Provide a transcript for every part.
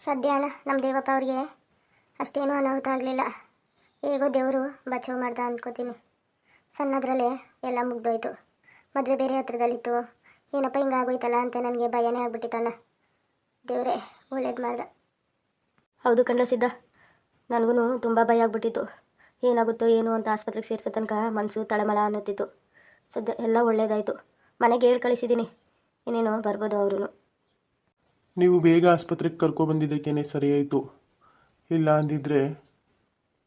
ಸದ್ಯ ಅಣ್ಣ ನಮ್ಮ ದೇವಪ್ಪ ಅವ್ರಿಗೆ ಅಷ್ಟೇನೂ ಅನಾಹುತ ಆಗಲಿಲ್ಲ. ಹೇಗೋ ದೇವರು ಬಚಾವ್ ಮಾಡ್ದ ಅನ್ಕೋತೀನಿ. ಸಣ್ಣದ್ರಲ್ಲೇ ಎಲ್ಲ ಮುಗ್ದೋಯ್ತು. ಮದುವೆ ಬೇರೆ ಹತ್ರದಲ್ಲಿತ್ತು. ಏನಪ್ಪ ಹಿಂಗಾಗೋಯ್ತಲ್ಲ ಅಂತ ನನಗೆ ಭಯನೇ ಆಗ್ಬಿಟ್ಟಿತ್ತಣ್ಣ ದೇವರೇ, ಒಳ್ಳೇದು ಮಾಡ್ದ. ಹೌದು ಕಣ್ಣ ಸಿದ್ದ ನನಗೂ ತುಂಬ ಭಯ ಆಗ್ಬಿಟ್ಟಿತ್ತು. ಏನಾಗುತ್ತೋ ಏನು ಅಂತ ಆಸ್ಪತ್ರೆಗೆ ಸೇರಿಸೋ ತನಕ ಮನಸ್ಸು ತಳಮಳ ಅನ್ನುತ್ತಿತ್ತು. ಸದ್ಯ ಎಲ್ಲ ಒಳ್ಳೇದಾಯಿತು. ಮನೆಗೆ ಹೇಳಿ ಕಳಿಸಿದ್ದೀನಿ ಇನ್ನೇನು ಬರ್ಬೋದು ಅವರು ನೀವು ಬೇಗ ಆಸ್ಪತ್ರೆಗೆ ಕರ್ಕೊಬಂದಿದ್ದಕ್ಕೇನೆ ಸರಿಯಾಯಿತು. ಇಲ್ಲ ಅಂದಿದ್ರೆ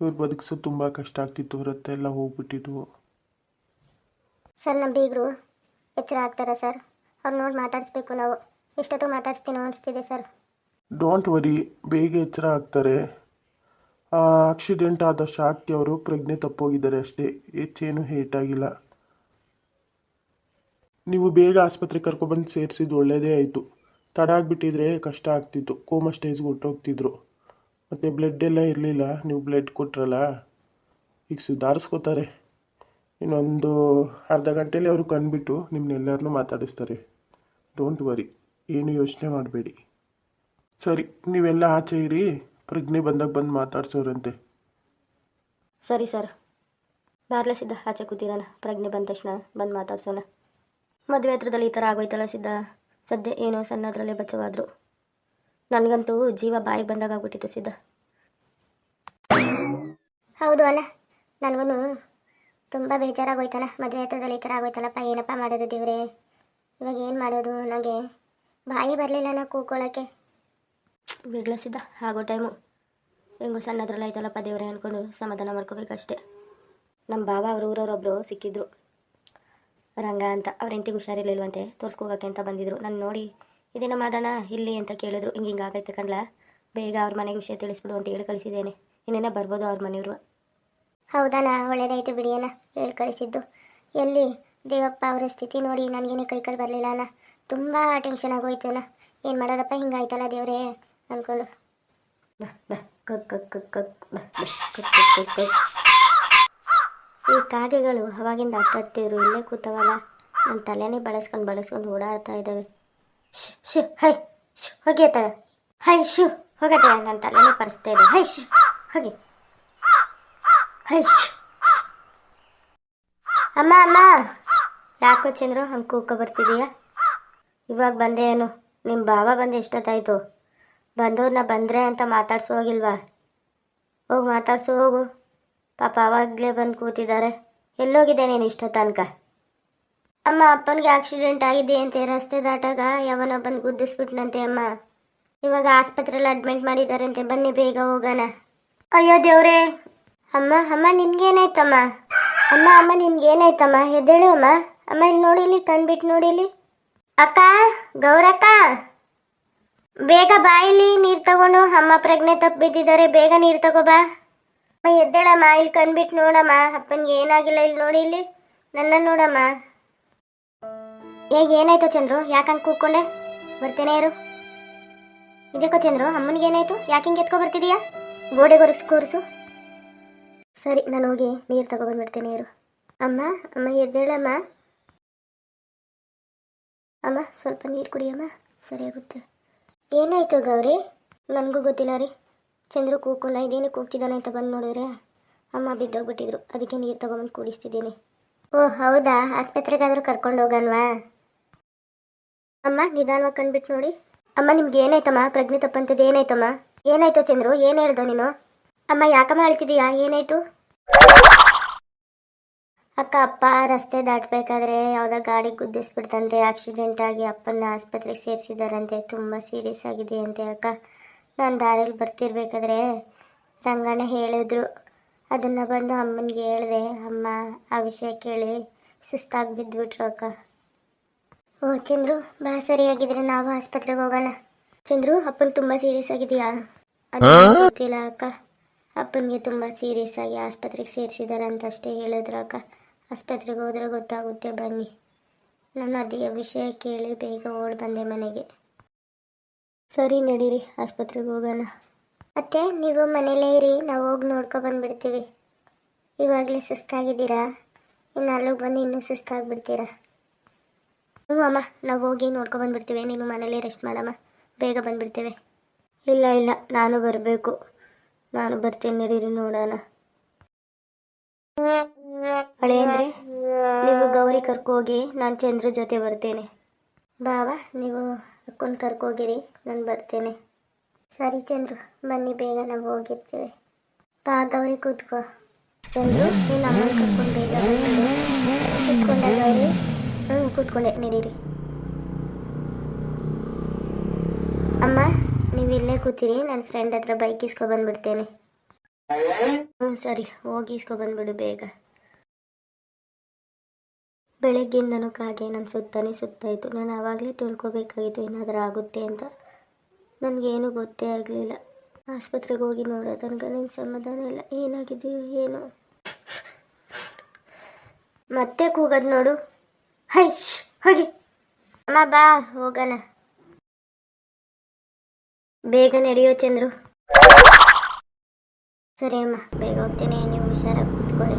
ಇವ್ರು ಬದುಕಿಸೋದು ತುಂಬ ಕಷ್ಟ ಆಗ್ತಿತ್ತು ರಕ್ತ ಎಲ್ಲ ಹೋಗ್ಬಿಟ್ಟಿದ್ವು. ಸರ್ ನಮ್ಮ ಬೀಗರು ಎಚ್ಚರ ಆಗ್ತಾರಾ ಸರ್? ಅವ್ರು ನೋಡಿ ಮಾತಾಡಿಸ್ಬೇಕು ನಾವು. ಎಷ್ಟೊತ್ತು ಮಾತಾಡಿಸ್ತೀನೋ ಅನಿಸ್ತಿದೆ ಸರ್. ಡೋಂಟ್ ವರಿ ಬೇಗ ಎಚ್ಚರ ಆಗ್ತಾರೆ. ಆ ಆಕ್ಸಿಡೆಂಟ್ ಆದ ಶಾಕ್ಗೆ ಅವರು ಪ್ರಜ್ಞೆ ತಪ್ಪೋಗಿದ್ದಾರೆ ಅಷ್ಟೇ ಹೆಚ್ಚೇನು ಹೇಟ್ ಆಗಿಲ್ಲ. ನೀವು ಬೇಗ ಆಸ್ಪತ್ರೆಗೆ ಕರ್ಕೊಬಂದು ಸೇರಿಸಿದ್ದು ಒಳ್ಳೆಯದೇ ಆಯಿತು. ತಡ ಆಗಿಬಿಟ್ಟಿದ್ರೆ ಕಷ್ಟ ಆಗ್ತಿತ್ತು. ಕೋಮ ಸ್ಟೇಜ್ಗೆ ಹೊಟ್ಟೋಗ್ತಿದ್ರು ಮತ್ತು ಬ್ಲಡ್ ಎಲ್ಲ ಇರಲಿಲ್ಲ. ನೀವು ಬ್ಲಡ್ ಕೊಟ್ರಲ್ಲ? ಈಗ ಸುಧಾರಿಸ್ಕೋತಾರೆ. ಇನ್ನೊಂದು ಅರ್ಧ ಗಂಟೆಯಲ್ಲಿ ಅವರು ಕಂಡುಬಿಟ್ಟು ನಿಮ್ಮನ್ನೆಲ್ಲರನ್ನೂ ಮಾತಾಡಿಸ್ತಾರೆ. ಡೋಂಟ್ ವರಿ ಏನು ಯೋಚನೆ ಮಾಡಬೇಡಿ. ಸರಿ, ನೀವೆಲ್ಲ ಆಚೆ ಇರಿ. ಪ್ರಜ್ಞೆ ಬಂದಾಗ ಬಂದು ಮಾತಾಡ್ಸೋರಂತೆ. ಸರಿ ಸರ್. ಬಾರ್ಲೆ ಸಿದ್ಧ. ಆಚೆ ಕೂತಿರೋಣ. ಪ್ರಜ್ಞೆ ಬಂದ ತಕ್ಷಣ ಬಂದು ಮಾತಾಡ್ಸೋಣ. ಮದುವೆ ಹತ್ರದಲ್ಲಿ ಈ ಥರ ಆಗೋಯ್ತಲ್ಲ ಸಿದ್ಧ? ಸದ್ಯ ಏನೋ ಸಣ್ಣದ್ರಲ್ಲೇ ಬಚ್ಚವಾದ್ರು. ನನಗಂತೂ ಜೀವ ಬಾಯಿಗೆ ಬಂದಾಗ ಆಗ್ಬಿಟ್ಟಿತ್ತು ಸಿದ್ಧ. ಹೌದು ಅಣ್ಣ ನನಗೂ ತುಂಬ ಬೇಜಾರಾಗೋಯ್ತಲ್ಲ ಮದುವೆ ಹತ್ರದಲ್ಲಿ ಈ ಥರ ಆಗೋಯ್ತಲ್ಲಪ್ಪ ಏನಪ್ಪ ಮಾಡೋದು ದೇವ್ರೆ? ಇವಾಗ ಏನು ಮಾಡೋದು ನನಗೆ ಬಾಯಿ ಬರಲಿಲ್ಲ ನಾ ಕೂಕೊಳ್ಳೋಕ್ಕೆ ಬಿಡ್ಲ ಸಿದ್ಧ ಆಗೋ ಟೈಮು ಹೆಂಗೋ ಸಣ್ಣದ್ರಲ್ಲಿ ಆಯ್ತಲ್ಲಪ್ಪ ದೇವ್ರೆ ಅಂದ್ಕೊಂಡು ಸಮಾಧಾನ ಮಾಡ್ಕೋಬೇಕಷ್ಟೇ. ನಮ್ಮ ಬಾಬಾ ಅವ್ರ ಊರವರೊಬ್ಬರು ಸಿಕ್ಕಿದ್ರು. ರಂಗ ಅಂತ ಅವ್ರ ಹೆಂಡತಿಗೆ ಹುಷಾರಿರ್ಲಿಲ್ವಂತೆ ತೋರಿಸ್ಕೋಗಕ್ಕೆ ಅಂತ ಬಂದಿದ್ರು. ನಾನು ನೋಡಿ ಇದೇನ ಮಾದಣ ಇಲ್ಲಿ ಅಂತ ಕೇಳಿದ್ರು. ಹಿಂಗೆ ಹಿಂಗೆ ಆಗೈತೆ ಕಣ್ಲ. ಬೇಗ ಅವ್ರ ಮನೆಗೆ ವಿಷಯ ತಿಳಿಸ್ಬಿಡು ಅಂತ ಹೇಳಿ ಕಳಿಸಿದ್ದೇನೆ. ಇನ್ನೇನ ಬರ್ಬೋದು ಅವ್ರ ಮನೆಯವರು. ಹೌದಣ್ಣ ಒಳ್ಳೇದಾಯ್ತು ಬಿಡಿ ಅಣ್ಣ ಹೇಳಿ ಕಳಿಸಿದ್ದು. ಎಲ್ಲಿ? ದೇವಪ್ಪ ಅವರ ಸ್ಥಿತಿ ನೋಡಿ ನನಗೇನೆ ಕೈಕಲ್ಲಿ ಬರಲಿಲ್ಲ ಅಣ್ಣ. ತುಂಬ ಟೆನ್ಷನ್ ಆಗೋಯ್ತು ಅಣ್ಣ. ಏನು ಮಾಡೋದಪ್ಪ ಹಿಂಗಾಯ್ತಲ್ಲ ದೇವರೇ ಅಂದ್ಕೊಂಡು ಬಾ ಬಾ ಕಕ್ ಕಕ್ ಕಕ್ ಕಕ್ ಬಾ ಕಕ್ ಕಕ್ ಕಕ್. ಈ ಕಾಗೆಗಳು ಅವಾಗಿಂದ ಆಟಾಡ್ತಿದ್ರು ಇಲ್ಲೇ ಕೂತವಲ್ಲ. ನನ್ನ ತಲೆನೇ ಬಳಸ್ಕೊಂಡು ಬಳಸ್ಕೊಂಡು ಓಡಾಡ್ತಾ ಇದ್ದಾವೆ ಶ್ ಶು ಹೈ ಶು ಹೈ ಶು ಹೋಗತ್ತೆ ನನ್ನ ತಲೆನೇ ಪರಿಸ್ತಾ ಇದೆ. ಹೈ ಶು ಹೋಗಿ. ಹೈ ಶ್. ಅಮ್ಮ ಅಮ್ಮ. ಯಾಕೋ ಚಂದ್ರು ಹಂಗೆ ಕೂಕ ಬರ್ತಿದೀಯಾ? ಇವಾಗ ಬಂದೆ ಏನು? ನಿಮ್ಮ ಬಾವ ಬಂದು ಎಷ್ಟೊತ್ತಾಯ್ತು? ಬಂದವ್ರನ್ನ ಬಂದರೆ ಅಂತ ಮಾತಾಡ್ಸೋ ಹೋಗಿಲ್ವಾ? ಹೋಗಿ, ಮಾತಾಡ್ಸು, ಹೋಗು. ಪಾಪ ಆವಾಗಲೇ ಬಂದು ಕೂತಿದ್ದಾರೆ. ಎಲ್ಲೋಗಿದೆ ನೀನು ಇಷ್ಟೋ ತನಕ? ಅಮ್ಮ, ಅಪ್ಪನಿಗೆ ಆಕ್ಸಿಡೆಂಟ್ ಆಗಿದೆ ಅಂತ, ರಸ್ತೆ ದಾಟಾಗ ಯಾವನೋ ಬಂದು ಗುದ್ದಿಸ್ಬಿಟ್ನಂತೆ ಅಮ್ಮ. ಇವಾಗ ಆಸ್ಪತ್ರೆಯಲ್ಲಿ ಅಡ್ಮಿಟ್ ಮಾಡಿದಾರಂತೆ, ಬನ್ನಿ ಬೇಗ ಹೋಗೋಣ. ಅಯ್ಯೋ ದೇವ್ರೇ! ಅಮ್ಮ ಅಮ್ಮ, ನಿನ್ಗೇನಾಯ್ತಮ್ಮ? ಅಮ್ಮ ಅಮ್ಮ, ನಿನ್ಗೇನಾಯ್ತಮ್ಮ? ಎದ್ದೇಳು ಅಮ್ಮ. ಅಮ್ಮ ಇಲ್ಲಿ ನೋಡಿಲಿ ತಂದ್ಬಿಟ್ಟು ನೋಡಿಲಿ. ಅಕ್ಕ, ಗೌರಕ್ಕ! ಬೇಗ ಬಾಯಿಲಿ ನೀರು ತಗೊಂಡು. ಅಮ್ಮ ಪ್ರಜ್ಞೆ ತಪ್ಪು ಬಿದ್ದಿದ್ದಾರೆ ಬೇಗ ನೀರು ತಗೋ ಬಾ. ಅಮ್ಮ, ಎದ್ದೇಳಮ್ಮ, ಇಲ್ಲಿ ಕಂದ್ಬಿಟ್ಟು ನೋಡಮ್ಮ. ಅಪ್ಪನಿಗೆ ಏನಾಗಿಲ್ಲ ಇಲ್ಲಿ ನೋಡಿ ಇಲ್ಲಿ. ನನ್ನ ನೋಡಮ್ಮ. ಹೇಗೆ, ಏನಾಯ್ತು ಚಂದ್ರು? ಯಾಕಂಗೆ ಕೂತ್ಕೊಂಡೆ? ಬರ್ತೇನೆ ಇರು. ಇದಕ್ಕೋ ಚಂದ್ರು, ಅಮ್ಮನಿಗೆ ಏನಾಯ್ತು? ಯಾಕೆ ಹಿಂಗೆ ಎತ್ಕೊ ಬರ್ತಿದೀಯಾ? ಗೋಡೆ ಗೊರಸ್ ಕೂರಿಸು. ಸರಿ, ನಾನು ಹೋಗಿ ನೀರು ತಗೊಬಂದ್ಬಿಡ್ತೇನೆ ಇರು. ಅಮ್ಮ ಅಮ್ಮ, ಎದ್ದೇಳಮ್ಮ. ಅಮ್ಮ, ಸ್ವಲ್ಪ ನೀರು ಕುಡಿಯಮ್ಮ. ಸರಿ ಆಗುತ್ತೆ ಏನಾಯ್ತು ಗೌರಿ? ನನಗೂ ಗೊತ್ತಿಲ್ಲ ರೀ. ಚಂದ್ರು ಕೂಕೊಂಡ ಇದೇನು ಕೂಗ್ತಿದ್ದಾನೆ ಅಂತ ಬಂದು ನೋಡಿದ್ರೆ ಅಮ್ಮ ಬಿದ್ದೋಗ್ಬಿಟ್ಟಿದ್ರು. ಅದಕ್ಕೆ ನೀರು ತಗೊಂಬಂದು ಕೂಡಿಸ್ತಿದ್ದೀನಿ. ಓ, ಹೌದಾ? ಆಸ್ಪತ್ರೆಗಾದರೂ ಕರ್ಕೊಂಡು ಹೋಗಲ್ವಾ ಅಮ್ಮ, ನಿಧಾನವಾಗಿ ಕಂಡ್ಬಿಟ್ಟು ನೋಡಿ. ಅಮ್ಮ, ನಿಮ್ಗೆ ಏನಾಯ್ತಮ್ಮ? ಪ್ರಜ್ಞೆ ತಪ್ಪಂತದ್ದು ಏನಾಯ್ತಮ್ಮ? ಏನಾಯ್ತು ಚಂದ್ರು? ಏನು ಹೇಳ್ದೋ ನೀನು? ಅಮ್ಮ, ಯಾಕಮ್ಮ ಹೇಳ್ತಿದೀಯಾ ಏನಾಯ್ತು? ಅಕ್ಕ, ಅಪ್ಪ ರಸ್ತೆ ದಾಟಬೇಕಾದ್ರೆ ಯಾವುದೋ ಗಾಡಿ ಗುದ್ದಿಸ್ಬಿಡ್ತಂತೆ. ಆಕ್ಸಿಡೆಂಟ್ ಆಗಿ ಅಪ್ಪನ ಆಸ್ಪತ್ರೆಗೆ ಸೇರಿಸಿದಾರಂತೆ. ತುಂಬ ಸೀರಿಯಸ್ ಆಗಿದೆ ಅಂತೆ ಅಕ್ಕ. ನಾನು ದಾರಿಯಲ್ಲಿ ಬರ್ತಿರ್ಬೇಕಾದ್ರೆ ರಂಗಣ್ಣ ಹೇಳಿದ್ರು. ಅದನ್ನು ಬಂದು ಅಮ್ಮನಿಗೆ ಹೇಳಿದೆ, ಅಮ್ಮ, ಆ ವಿಷಯ ಕೇಳಿ. ಸುಸ್ತಾಗಿ ಬಿದ್ದುಬಿಟ್ರು ಅಕ್ಕ. ಓ, ಚಂದ್ರು, ಬಾ, ಸರಿಯಾಗಿದ್ರೆ ನಾವು ಆಸ್ಪತ್ರೆಗೆ ಹೋಗೋಣ. ಚಂದ್ರು, ಅಪ್ಪನ ತುಂಬ ಸೀರಿಯಸ್ ಆಗಿದೆಯಾ? ಅದು ಗೊತ್ತಿಲ್ಲ ಅಕ್ಕ. ಅಪ್ಪನಿಗೆ ತುಂಬ ಸೀರಿಯಸ್ ಆಗಿ ಆಸ್ಪತ್ರೆಗೆ ಸೇರಿಸಿದ್ದಾರೆ ಅಂತ ಅಷ್ಟೇ ಹೇಳಿದ್ರು ಅಕ್ಕ. ಆಸ್ಪತ್ರೆಗೆ ಹೋದ್ರೆ ಗೊತ್ತಾಗುತ್ತೆ, ಬನ್ನಿ. ನಾನು ಅದೇ ವಿಷಯ ಕೇಳಿ ಬೇಗ ಓಡಿ ಬಂದೆ ಮನೆಗೆ. ಸರಿ ನಡೀರಿ, ಆಸ್ಪತ್ರೆಗೆ ಹೋಗೋಣ. ಮತ್ತೆ ನೀವು ಮನೇಲೇ ಇರಿ, ನಾವು ಹೋಗಿ ನೋಡ್ಕೊ ಬಂದ್ಬಿಡ್ತೀವಿ. ಇವಾಗಲೇ ಸುಸ್ತಾಗಿದ್ದೀರಾ? ಇನ್ನು ಅಲ್ಲಿಗೆ ಬಂದು ಇನ್ನೂ ಸುಸ್ತಾಗ್ಬಿಡ್ತೀರಾ? ಹ್ಞೂ ಅಮ್ಮ, ನಾವು ಹೋಗಿ ನೋಡ್ಕೊ ಬಂದ್ಬಿಡ್ತೀವಿ. ನೀನು ಮನೇಲೇ ರೆಸ್ಟ್ ಮಾಡಮ್ಮ. ಬೇಗ ಬಂದ್ಬಿಡ್ತೇವೆ. ಇಲ್ಲ ಇಲ್ಲ, ನಾನು ಬರಬೇಕು. ನಾನು ಬರ್ತೀನಿ, ನಡೀರಿ ನೋಡೋಣ. ಹಳೆ ಅಂದರೆ ನೀವು ಗೌರಿ ಕರ್ಕೋಗಿ ನಾನು ಚಂದ್ರ ಜೊತೆ ಬರ್ತೇನೆ. ಬಾವಾ, ನೀವು ಅಕ್ಕನ ಕರ್ಕೋಗಿರಿ, ನಾನು ಬರ್ತೇನೆ. ಸರಿ ಚಂದ್ರು, ಬನ್ನಿ ಬೇಗ ನಾವು ಹೋಗಿರ್ತೀವಿ. ಗೌರಿ ಕೂತ್ಕೋ. ಚಂದ್ರು, ನೀನು ಅಮ್ಮನ ಕರ್ಕೊಂಡು ಬೇಗ ಬಂದ್ಬಿಡು. ಕೂತ್ಕೊಂಡ ಗೌರಿ. ಹ್ಞೂ ಕೂತ್ಕೊಂಡೆ, ನಡೀರಿ. ಅಮ್ಮ, ನೀವು ಇಲ್ಲೇ ಕೂತಿರಿ ನನ್ನ ಫ್ರೆಂಡ್ ಹತ್ರ ಬೈಕ್ ಇಸ್ಕೊ ಬಂದ್ಬಿಡ್ತೇನೆ. ಹ್ಞೂ ಸರಿ, ಹೋಗಿ ಇಸ್ಕೊಬಂದ್ಬಿಡು ಬೇಗ. ಬೆಳಗ್ಗಿಂದನೂ ಕಾಗೆ ನನ್ನ ಸುತ್ತನೇ ಸುತ್ತಾಯಿತು ನಾನು ಆವಾಗಲೇ ತಿಳ್ಕೊಬೇಕಾಗಿತ್ತು ಏನಾದರೂ ಆಗುತ್ತೆ ಅಂತ. ನನಗೇನು ಗೊತ್ತೇ ಆಗಲಿಲ್ಲ. ಆಸ್ಪತ್ರೆಗೆ ಹೋಗಿ ನೋಡೋ ತನಕ ನನಗೆ ಸಮಾಧಾನ ಇಲ್ಲ. ಏನಾಗಿದೆಯೋ ಏನೋ. ಮತ್ತೆ ಕೂಗದ್ ನೋಡು. ಹೈಶ್ ಹೋಗಿ. ಅಮ್ಮ, ಬಾ, ಹೋಗೋಣ. ಬೇಗ ನಡೆಯೋ ಚಂದ್ರು. ಸರಿ ಅಮ್ಮ, ಬೇಗ ಹೋಗ್ತೇನೆ. ನೀವು ಹುಷಾರಾಗಿ ಕೂತ್ಕೊಳ್ಳಿ.